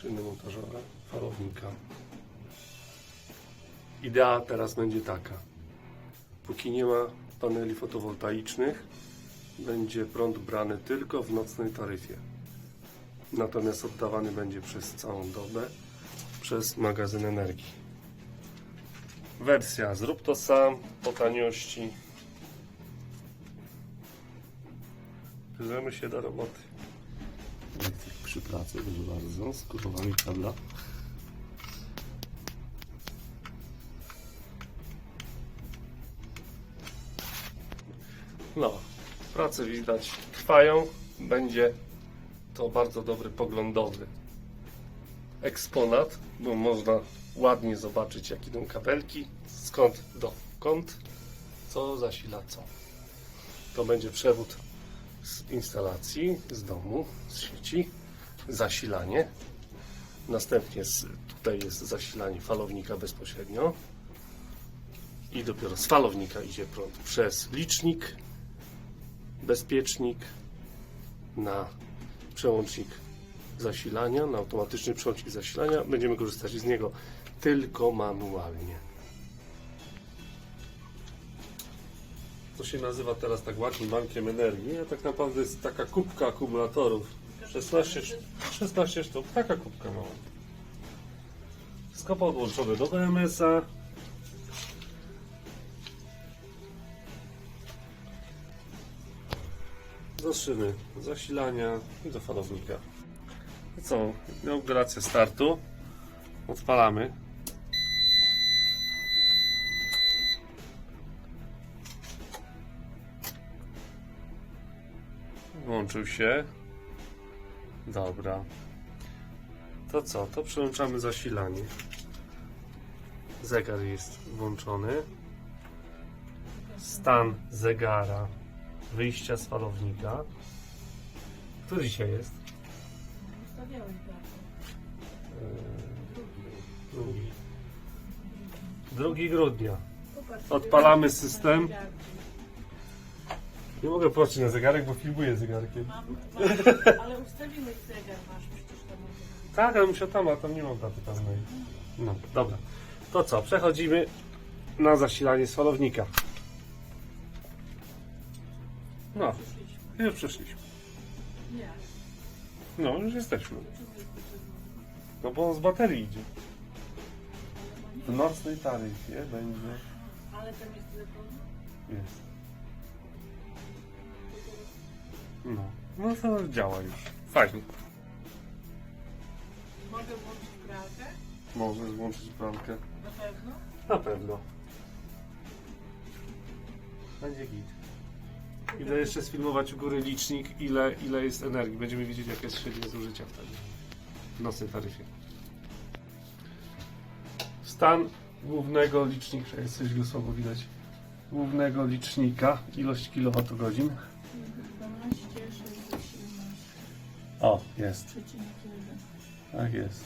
szyny montażowe, falownika. Idea teraz będzie taka. Póki nie ma paneli fotowoltaicznych, będzie prąd brany tylko w nocnej taryfie. Natomiast oddawany będzie przez całą dobę przez magazyn energii. Wersja zrób to sam po taniości. Bierzemy się do roboty. Elektryk przy pracy, proszę bardzo, z kurwami kabla. No, prace widać trwają. Będzie to bardzo dobry poglądowy eksponat, bo można ładnie zobaczyć jak idą kabelki, skąd do kąt, co zasila co. To będzie przewód z instalacji, z domu, z sieci, zasilanie. Następnie z, tutaj jest zasilanie falownika bezpośrednio. I dopiero z falownika idzie prąd przez licznik, bezpiecznik na przełącznik zasilania, na automatyczny przełącznik zasilania. Będziemy korzystać z niego tylko manualnie. To się nazywa teraz tak ładnie bankiem energii, a tak naprawdę jest taka kubka akumulatorów. 16, sz- 16 sztuk, taka kubka mała. Wszystko podłączone do BMS-a. Do szyny zasilania i do falownika. I co? Inauguracja startu. Odpalamy. Włączył się. Dobra. To co? To przełączamy zasilanie. Zegar jest włączony. Stan zegara wyjścia z falownika. Który dzisiaj jest? Bardzo. Drugi. 2 grudnia. Odpalamy system. Nie mogę patrzeć na zegarek, bo filmuję zegarkiem. Mam, mam, ale ustawiłeś zegar, masz przecież tam. Tak, ale muszę tam, a tam nie mam daty pewnej. No, dobra. To co, przechodzimy na zasilanie z falownika. No, Przyszliśmy. już przeszliśmy. Nie. No, już jesteśmy. No bo z baterii idzie. W nocnej taryfie będzie. Ale tam jest telefon. Jest. No, to działa już. Fajnie. Mogę włączyć pralkę? Możesz włączyć pralkę. Na pewno. Na pewno. Będzie git. Idę jeszcze sfilmować u góry licznik, ile, ile jest energii. Będziemy wiedzieć, jakie jest średnie zużycia wtedy. W nocnej taryfie. Stan głównego licznika, jest coś go słabo widać. Głównego licznika, ilość kilowatogodzin. O, jest. przecinek 1. Tak jest.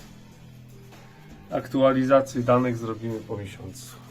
Aktualizację danych zrobimy po miesiącu.